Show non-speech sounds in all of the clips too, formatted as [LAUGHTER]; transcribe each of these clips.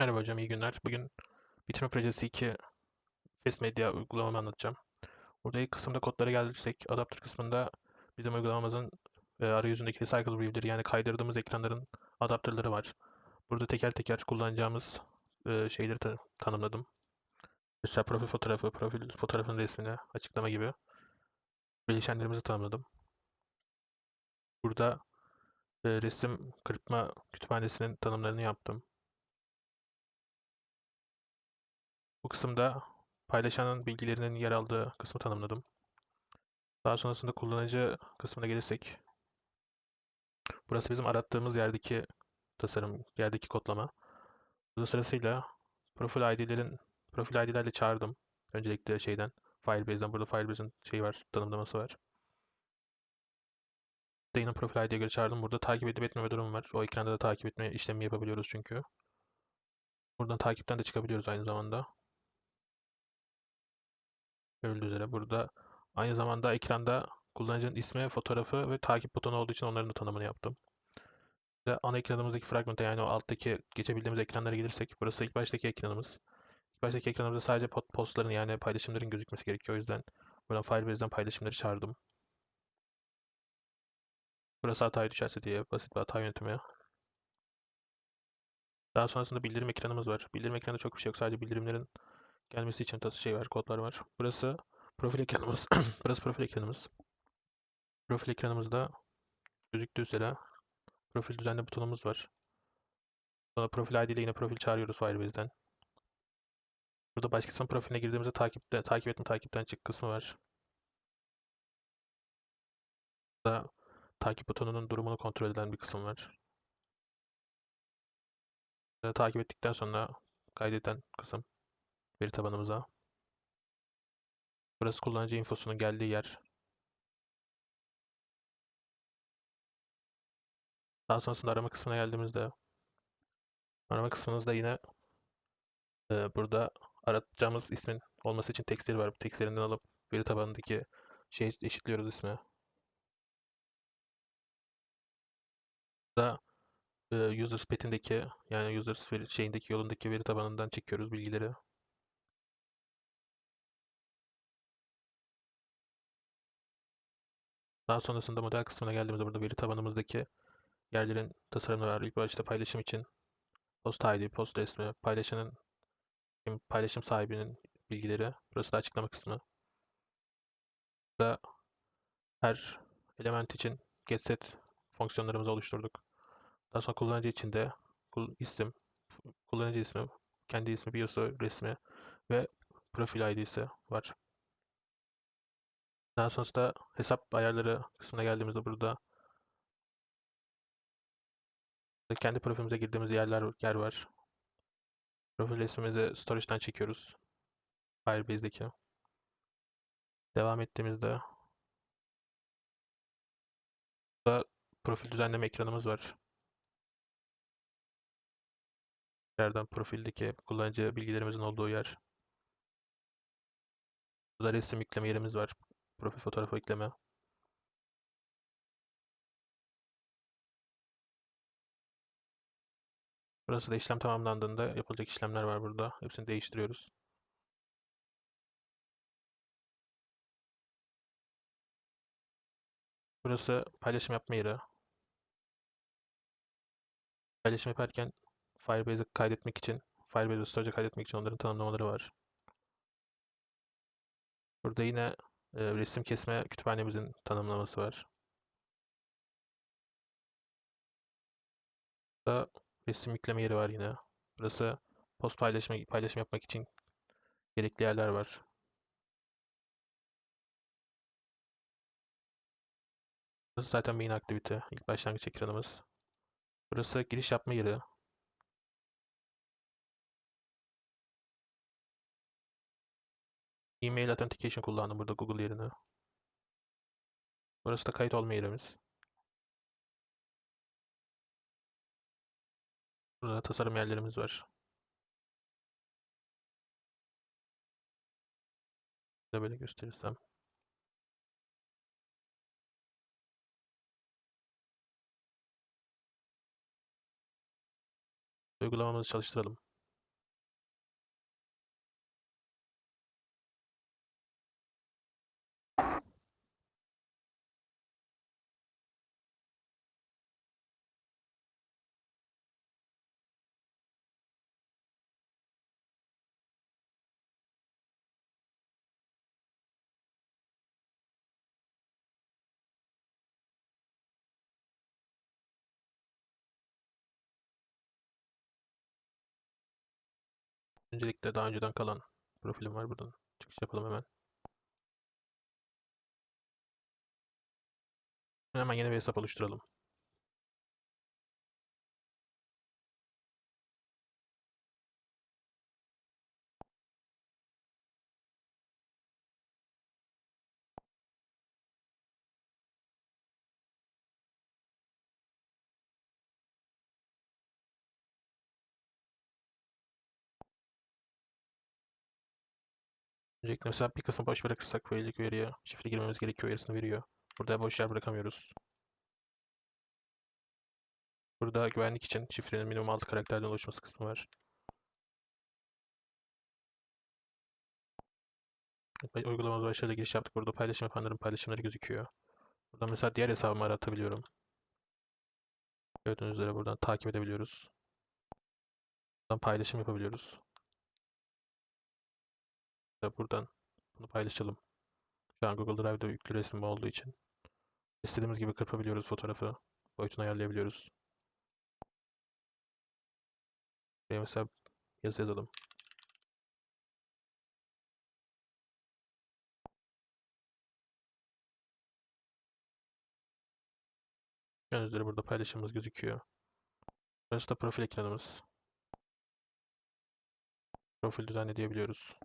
Merhaba hocam, iyi günler. Bugün bitirme projesi 2 Fast Media uygulamamı anlatacağım. Burada ilk kısımda kodlara gelirsek, adapter kısmında bizim uygulamamızın e, arayüzündeki Recycle View'leri yani kaydırdığımız ekranların adaptörleri var. Burada teker teker kullanacağımız e, şeyleri ta- tanımladım. Mesela profil fotoğrafı, profil fotoğrafın resmini, açıklama gibi bileşenlerimizi tanımladım. Burada e, resim kırpma kütüphanesinin tanımlarını yaptım. Kısımda paylaşanın bilgilerinin yer aldığı kısmı tanımladım. Daha sonrasında kullanıcı kısmına gelirsek, burası bizim arattığımız yerdeki tasarım, yerdeki kodlama. Burada sırasıyla profil ID'lerin, profil ID'lerle çağırdım. Öncelikle şeyden, Firebase'den. Burada Firebase'in şeyi var, tanımlaması var. Yine profil ID'ye göre çağırdım. Burada takip edip etmeme durumu var. O ekranda da takip etme işlemi yapabiliyoruz çünkü. Buradan takipten de çıkabiliyoruz aynı zamanda. Görüldüğü üzere burada aynı zamanda ekranda kullanıcının ismi, fotoğrafı ve takip butonu olduğu için onların da tanımını yaptım. Ve ana ekranımızdaki fragmenta yani o alttaki geçebildiğimiz ekranlara gelirsek burası ilk baştaki ekranımız. İlk baştaki ekranımızda sadece postların yani paylaşımların gözükmesi gerekiyor. O yüzden buradan Firebase'den paylaşımları çağırdım. Burası hataya düşerse diye basit bir hata yönetimi. Daha sonrasında bildirim ekranımız var. Bildirim ekranında çok bir şey yok. Sadece bildirimlerin gelmesi için tas şey var, kodlar var. Burası profil ekranımız. [CLEARS THROAT] Burası profil ekranımız. Profil ekranımızda gözüktüğü üzere profil düzenle butonumuz var. Sonra profil ID ile yine profil çağırıyoruz Firebase'den. Burada başkasının profiline girdiğimizde takipte, takip etme takipten çık kısmı var. Burada takip butonunun durumunu kontrol eden bir kısım var. Burada takip ettikten sonra kaydeden kısım veri tabanımıza. Burası kullanıcı infosunun geldiği yer. Daha sonrasında arama kısmına geldiğimizde arama kısmımızda yine e, burada aratacağımız ismin olması için tekstleri var. Bu tekstlerinden alıp veri tabanındaki şey eşitliyoruz ismi. Da e, user pet'indeki yani user veri- şeyindeki yolundaki veri tabanından çekiyoruz bilgileri. Daha sonrasında model kısmına geldiğimizde burada veri tabanımızdaki yerlerin tasarımları var. İlk başta paylaşım için post ID, post resmi, paylaşanın paylaşım sahibinin bilgileri. Burası da açıklama kısmı. Burada her element için getSet fonksiyonlarımızı oluşturduk. Daha sonra kullanıcı için de isim, kullanıcı ismi, kendi ismi, biosu, resmi ve profil ID'si var. Daha sonrasında hesap ayarları kısmına geldiğimizde burada kendi profilimize girdiğimiz yerler yer var. Profil resmimizi storage'dan çekiyoruz. Firebase'deki. Devam ettiğimizde burada profil düzenleme ekranımız var. Yerden profildeki kullanıcı bilgilerimizin olduğu yer. Burada resim yükleme yerimiz var. Profil fotoğrafı ekleme. Burası da işlem tamamlandığında yapılacak işlemler var burada. Hepsini değiştiriyoruz. Burası paylaşım yapma yeri. Paylaşım yaparken Firebase'e kaydetmek için, Firebase Storage'a kaydetmek için onların tanımlamaları var. Burada yine resim kesme kütüphanemizin tanımlaması var. Burada resim yükleme yeri var yine. Burası post paylaşma, paylaşım yapmak için gerekli yerler var. Burası zaten main aktivite, ilk başlangıç ekranımız. Burası giriş yapma yeri. Email authentication kullandım burada Google yerine. Burası da kayıt olma yerimiz. Burada tasarım yerlerimiz var. Size böyle gösterirsem. Uygulamamızı çalıştıralım. Öncelikle daha önceden kalan profilim var buradan. Çıkış yapalım hemen. Hemen yeni bir hesap oluşturalım. Öncelikle mesela bir kısmı boş bırakırsak böylelik veriyor. Şifre girmemiz gerekiyor. Yarısını veriyor. Burada boş yer bırakamıyoruz. Burada güvenlik için şifrenin minimum 6 karakterden oluşması kısmı var. Uygulamamız başarılı giriş yaptık. Burada paylaşım yapanların paylaşımları gözüküyor. Buradan mesela diğer hesabımı aratabiliyorum. Gördüğünüz üzere buradan takip edebiliyoruz. Buradan paylaşım yapabiliyoruz. Buradan bunu paylaşalım. Şu an Google Drive'da yüklü resim olduğu için istediğimiz gibi kırpabiliyoruz fotoğrafı. Boyutunu ayarlayabiliyoruz. Buraya mesela yazı yazalım. Üzere burada paylaşımımız gözüküyor. Burası da profil ekranımız. Profil düzenleyebiliyoruz.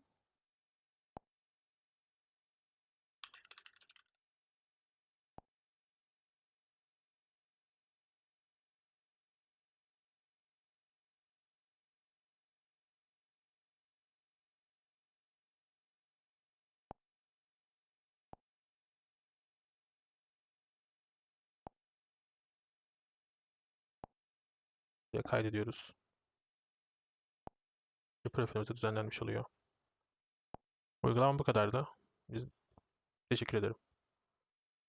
Buraya kaydediyoruz. Ve profilimiz de düzenlenmiş oluyor. Uygulama bu kadardı. Teşekkür ederim.